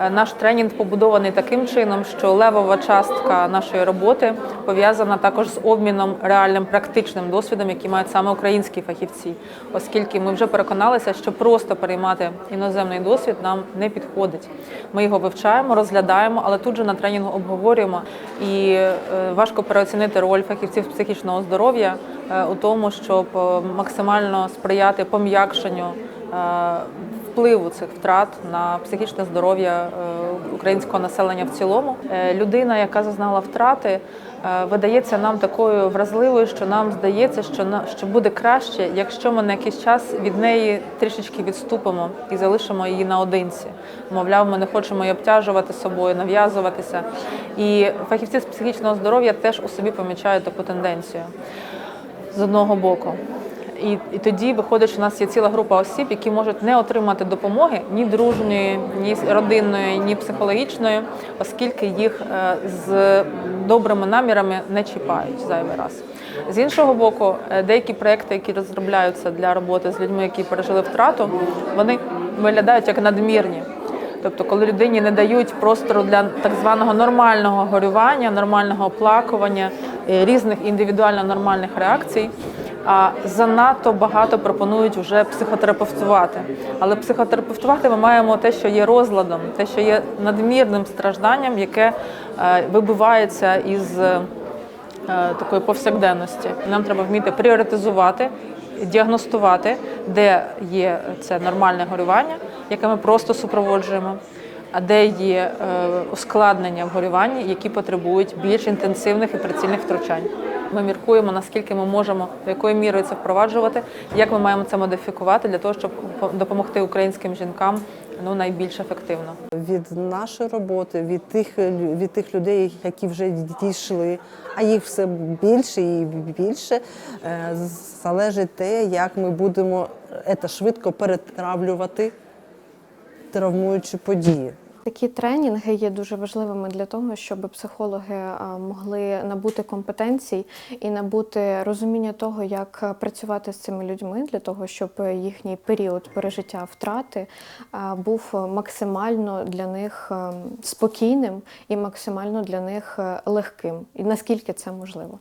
Е, Наш тренінг побудований таким чином, що левова частка нашої роботи пов'язана також з обміном реальним практичним досвідом, який мають саме українські фахівці, оскільки ми вже переконалися, що просто переймати іноземний досвід нам не підходить. Ми його вивчаємо, розглядаємо, але тут же на тренінгу обговорюємо. І е, важко переоцінити роль фахівців психічного здоров'я е, у тому, щоб максимально сприяти пом'якшенню впливу цих втрат на психічне здоров'я е, українського населення в цілому. Е, Людина, яка зазнала втрати, е, видається нам такою вразливою, що нам здається, що що буде краще, якщо ми на якийсь час від неї трішечки відступимо і залишимо її наодинці. Мовляв, ми не хочемо її обтяжувати собою, нав'язуватися. І фахівці з психічного здоров'я теж у собі помічають таку тенденцію з одного боку. І, і тоді виходить, що у нас є ціла група осіб, які можуть не отримати допомоги ні дружньої, ні родинної, ні психологічної, оскільки їх е, з добрими намірами не чіпають зайвий раз. З іншого боку, е, деякі проекти, які розробляються для роботи з людьми, які пережили втрату, вони виглядають як надмірні. Тобто, коли людині не дають простору для так званого нормального горювання, нормального оплакування, е, різних індивідуально нормальних реакцій, а занадто багато пропонують вже психотерапевтувати. Але психотерапевтувати ми маємо те, що є розладом, те, що є надмірним стражданням, яке е, вибивається із е, такої повсякденності. Нам треба вміти пріоритизувати, діагностувати, де є це нормальне горювання, яке ми просто супроводжуємо, а де є е, ускладнення в горюванні, які потребують більш інтенсивних і прицільних втручань. Ми міркуємо, наскільки ми можемо, до якої міри це впроваджувати, як ми маємо це модифікувати для того, щоб допомогти українським жінкам ну найбільш ефективно. від нашої роботи, від тих, від тих людей, які вже дійшли, а їх все більше і більше, е, залежить те, як ми будемо це швидко перетравлювати травмуючі події. Такі тренінги є дуже важливими для того, щоб психологи могли набути компетенцій і набути розуміння того, як працювати з цими людьми, для того, щоб їхній період пережиття втрати був максимально для них спокійним і максимально для них легким, і наскільки це можливо.